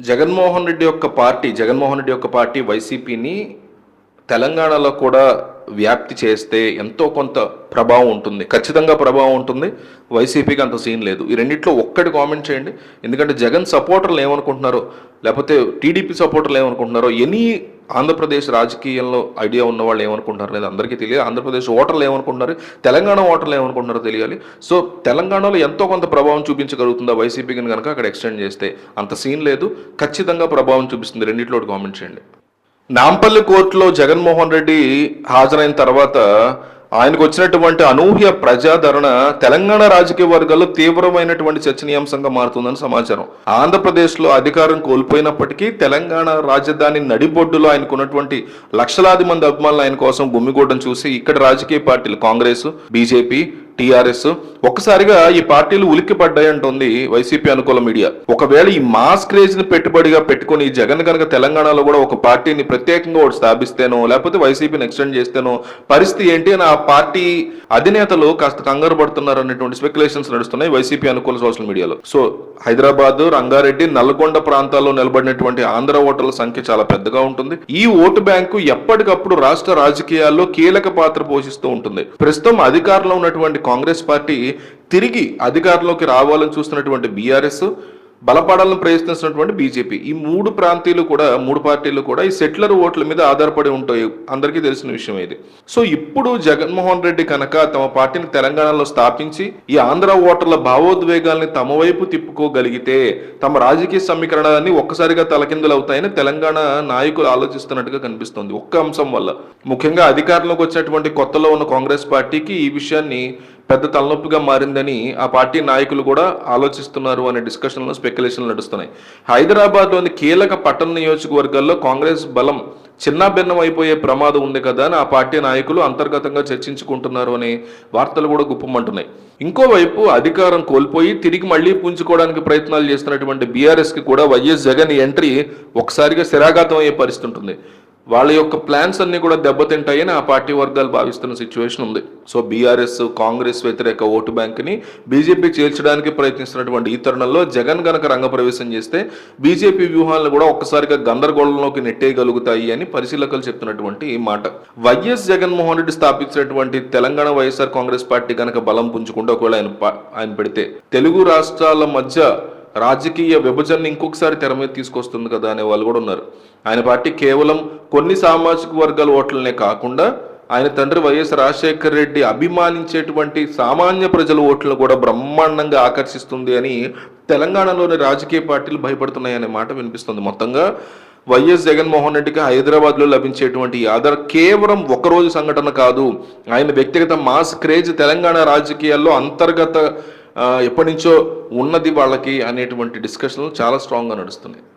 జగన్మోహన్ రెడ్డి యొక్క పార్టీ జగన్మోహన్ రెడ్డి యొక్క పార్టీ వైసీపీని తెలంగాణలో కూడా వ్యాప్తి చేస్తే ఎంతో కొంత ప్రభావం ఉంటుంది. ఖచ్చితంగా ప్రభావం ఉంటుంది. వైసీపీకి అంత సీన్ లేదు. ఈ రెండిట్లో ఒక్కటి కామెంట్ చేయండి. ఎందుకంటే జగన్ సపోర్టర్లు ఏమనుకుంటున్నారో లేకపోతే టీడీపీ సపోర్టర్లు ఏమనుకుంటున్నారో ఎనీ ఆంధ్రప్రదేశ్ రాజకీయంలో ఐడియా ఉన్న వాళ్ళు ఏమనుకుంటున్నారు అనేది అందరికీ తెలియదు ఆంధ్రప్రదేశ్ ఓటర్లు ఏమనుకుంటున్నారు? తెలంగాణ ఓటర్లు ఏమనుకుంటున్నారో తెలియాలి. సో తెలంగాణలో ఎంతో కొంత ప్రభావం చూపించగలుగుతుందా వైసీపీకి కనుక అక్కడ ఎక్స్టెండ్ చేస్తే? అంత సీన్ లేదు. ఖచ్చితంగా ప్రభావం చూపిస్తుంది. రెండిట్లో కామెంట్ చేయండి. నాంపల్లి కోర్టులో జగన్మోహన్ రెడ్డి హాజరైన తర్వాత ఆయనకు వచ్చినటువంటి అనూహ్య ప్రజాదరణ తెలంగాణ రాజకీయ వర్గాల్లో తీవ్రమైనటువంటి చర్చనీయాంశంగా మారుతుందని సమాచారం. ఆంధ్రప్రదేశ్లో అధికారం కోల్పోయినప్పటికీ తెలంగాణ రాజధాని నడిబొడ్డులో ఆయనకున్నటువంటి లక్షలాది మంది అభిమానులు ఆయన కోసం గుమ్మిగూడడం చూసి ఇక్కడ రాజకీయ పార్టీలు కాంగ్రెస్ బీజేపీ టీఆర్ఎస్. ఒక్కసారిగా ఈ పార్టీలు ఉలిక్కి పడ్డాయంటోంది వైసీపీ అనుకూల మీడియా. ఒకవేళ ఈ మాస్ క్రేజ్ని పెట్టుబడిగా పెట్టుకుని జగన్ కనుక తెలంగాణలో కూడా ఒక పార్టీని ప్రత్యేకంగా ఒకటి స్థాపిస్తేనో లేకపోతే వైసీపీని ఎక్స్టెండ్ చేస్తేనో పరిస్థితి ఏంటి అని ఆ పార్టీ అధినేతలు కాస్త కంగారు పడుతున్నారు అనేటువంటి స్పెక్యులేషన్స్ నడుస్తున్నాయి వైసీపీ అనుకూల సోషల్ మీడియాలో. సో హైదరాబాద్ రంగారెడ్డి నల్గొండ ప్రాంతాల్లో నిలబడినటువంటి ఆంధ్ర ఓటర్ల సంఖ్య చాలా పెద్దగా ఉంటుంది. ఈ ఓటు బ్యాంకు ఎప్పటికప్పుడు రాష్ట్ర రాజకీయాల్లో కీలక పాత్ర పోషిస్తూ ఉంటుంది. ప్రస్తుతం అధికారంలో ఉన్నటువంటి కాంగ్రెస్ పార్టీ తిరిగి అధికారంలోకి రావాలని చూస్తున్నటువంటి బీఆర్ఎస్ బలపడాలని ప్రయత్నిస్తున్నటువంటి బీజేపీ. ఈ మూడు ప్రాంతీయులు కూడా మూడు పార్టీలు కూడా ఈ సెటిలర్ ఓట్ల మీద ఆధారపడి ఉంటాయి. అందరికీ తెలిసిన విషయం ఇది. సో ఇప్పుడు జగన్మోహన్ రెడ్డి కనుక తమ పార్టీని తెలంగాణలో స్థాపించి ఈ ఆంధ్ర ఓటర్ల భావోద్వేగాల్ని తమ వైపు తిప్పుకోగలిగితే తమ రాజకీయ సమీకరణాన్ని ఒక్కసారిగా తలకిందులవుతాయని తెలంగాణ నాయకులు ఆలోచిస్తున్నట్టుగా కనిపిస్తోంది. ఒక్క అంశం వల్ల. ముఖ్యంగా అధికారంలోకి వచ్చినటువంటి కొత్తలో ఉన్న కాంగ్రెస్ పార్టీకి ఈ విషయాన్ని పెద్ద తలనొప్పిగా మారిందని ఆ పార్టీ నాయకులు కూడా ఆలోచిస్తున్నారు అనే డిస్కషన్లో స్పెక్యులేషన్లు నడుస్తున్నాయి. హైదరాబాద్లోని కీలక పట్టణ నియోజకవర్గాల్లో కాంగ్రెస్ బలం చిన్నాభిన్నం అయిపోయే ప్రమాదం ఉంది కదా అని ఆ పార్టీ నాయకులు అంతర్గతంగా చర్చించుకుంటున్నారు అనే వార్తలు కూడా గుప్పమంటున్నాయి. ఇంకోవైపు అధికారం కోల్పోయి తిరిగి మళ్ళీ పుంజుకోవడానికి ప్రయత్నాలు చేస్తున్నటువంటి బీఆర్ఎస్కి కూడా వైఎస్ జగన్ ఎంట్రీ ఒకసారిగా శిరాఘాతం అయ్యే పరిస్థితి ఉంటుంది. వాళ్ళ యొక్క ప్లాన్స్ అన్ని కూడా దెబ్బతింటాయని ఆ పార్టీ వర్గాలు భావిస్తున్న సిచ్యువేషన్ ఉంది. సో బీఆర్ఎస్ కాంగ్రెస్ వ్యతిరేక ఓటు బ్యాంక్ని బీజేపీ చేర్చడానికి ప్రయత్నిస్తున్నటువంటి ఈ తరుణంలో జగన్ గనక రంగప్రవేశం చేస్తే బీజేపీ వ్యూహాలను కూడా ఒక్కసారిగా గందరగోళంలోకి నెట్టేయగలుగుతాయి అని పరిశీలకులు చెప్తున్నటువంటి ఈ మాట. వైఎస్ జగన్మోహన్ రెడ్డి స్థాపించినటువంటి తెలంగాణ వైఎస్ఆర్ కాంగ్రెస్ పార్టీ కనుక బలం పుంజుకుంటే ఒకవేళ ఆయన ఆయన పెడితే తెలుగు రాష్ట్రాల మధ్య రాజకీయ విభజనని ఇంకొకసారి తెర మీద తీసుకొస్తుంది కదా అనే వాళ్ళు కూడా ఉన్నారు. ఆయన పార్టీ కేవలం కొన్ని సామాజిక వర్గాల ఓట్లనే కాకుండా ఆయన తండ్రి వైఎస్ రాజశేఖర రెడ్డి అభిమానించేటువంటి సామాన్య ప్రజల ఓట్లను కూడా బ్రహ్మాండంగా ఆకర్షిస్తుంది అని తెలంగాణలోని రాజకీయ పార్టీలు భయపడుతున్నాయనే మాట వినిపిస్తుంది. మొత్తంగా వైఎస్ జగన్మోహన్ రెడ్డికి హైదరాబాద్లో లభించేటువంటి ఆధార్ కేవలం ఒకరోజు సంఘటన కాదు. ఆయన వ్యక్తిగత మాస్ క్రేజ్ తెలంగాణ రాజకీయాల్లో అంతర్గత ఎప్పటి నుంచో ఉన్నది వాళ్ళకి అనేటువంటి డిస్కషన్లు చాలా స్ట్రాంగ్గా నడుస్తున్నాయి.